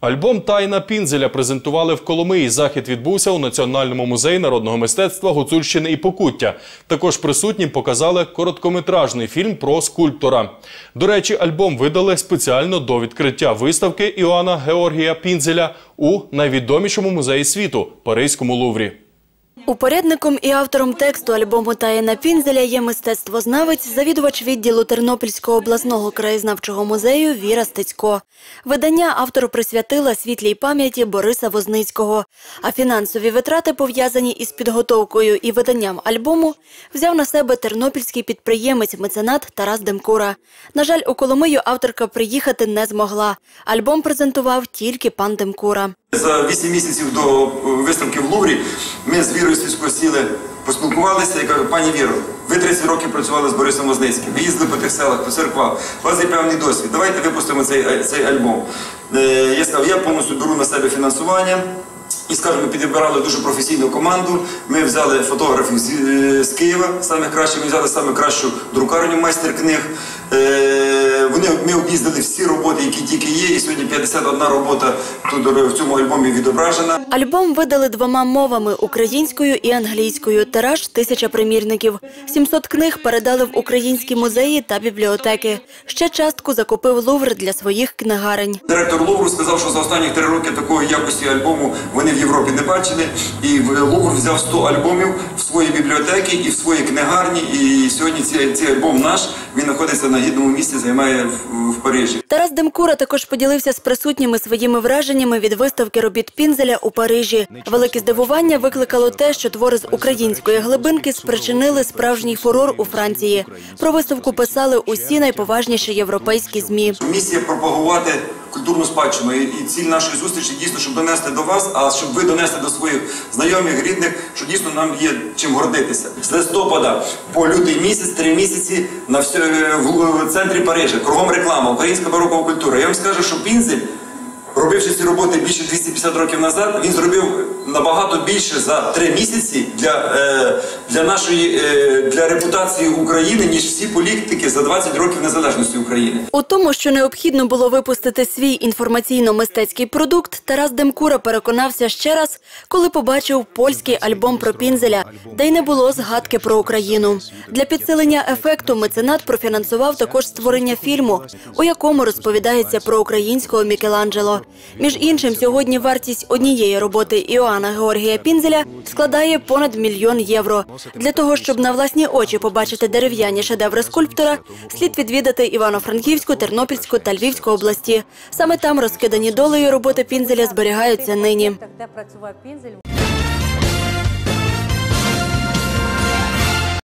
Альбом Тайна Пінзеля презентували в Коломиї. Захід відбувся у Національному музеї народного мистецтва Гуцульщини і Покуття. Також присутнім показали короткометражний фільм про скульптора. До речі, альбом видали спеціально до відкриття виставки Іоанна Георгія Пінзеля у найвідомішому музеї світу Паризькому Луврі. Упорядником і автором тексту альбому Таїна Пінзеля є мистецтвознавець, завідувач відділу Тернопільського обласного краєзнавчого музею Віра Стецько. Видання автору присвятила світлій пам'яті Бориса Возницького. А фінансові витрати, пов'язані із підготовкою і виданням альбому, взяв на себе тернопільський підприємець-меценат Тарас Демкура. На жаль, у Коломию авторка приїхати не змогла. Альбом презентував тільки пан Демкура. За 8 місяців до е, виставки в Луврі ми з Вірою Сільською сіли, поспілкувалися і кажу, пані Віро, ви 30 років працювали з Борисом Возницьким, ви їздили по тих селах, по церквах, у вас є певний досвід, давайте випустимо цей, е, цей альбом. Е, Я сказав, я повністю беру на себе фінансування. І ми підібрали дуже професійну команду. Ми взяли фотографів з, з Києва, саме краще, ми взяли саме кращу друкарню майстер книг. Е, вони, ми об'їздили всі роботи, які тільки є, і сьогодні 51 робота тут е, в цьому альбомі відображена. Альбом видали двома мовами – українською і англійською. Тираж – тисяча примірників. 700 книг передали в українські музеї та бібліотеки. Ще частку закупив Лувр для своїх книгарень. Директор Лувру сказав, що за останні три роки такої якості альбому вони в Європі не бачили. І в- Лувр взяв 100 альбомів в свої бібліотеки і в свої книгарні. І сьогодні цей, цей альбом наш він знаходиться на гідному місці, займає в, в Парижі. Тарас Демкура також поділився з присутніми своїми враженнями від виставки робіт Пінзеля у Парижі. Велике здивування викликало те, що твори з української глибинки спричинили справжній фурор у Франції. Про виставку писали усі найповажніші європейські ЗМІ. Місія пропагувати культурну спадщину. І, і ціль нашої зустрічі дійсно, щоб донести до вас, а щоб ви донесли до своїх знайомих, рідних, що дійсно нам є чим гордитися. З листопада по лютий місяць, три місяці на всьо- в, в центрі Парижа, кругом реклама, українська барокова культура. Я вам скажу, що Пінзель. Робивши ці роботи більше 250 років назад, він зробив набагато більше за три місяці для, е, для нашої е, для репутації України, ніж всі політики за 20 років незалежності України. У тому, що необхідно було випустити свій інформаційно-мистецький продукт, Тарас Демкура переконався ще раз, коли побачив польський альбом про Пінзеля, де й не було згадки про Україну. Для підсилення ефекту меценат профінансував також створення фільму, у якому розповідається про українського Мікеланджело. Між іншим, сьогодні вартість однієї роботи Іоанна Георгія Пінзеля складає понад мільйон євро. Для того, щоб на власні очі побачити дерев'яні шедеври скульптора, слід відвідати Івано-Франківську, Тернопільську та Львівську області. Саме там розкидані долею роботи Пінзеля зберігаються нині. де працював Пінзель.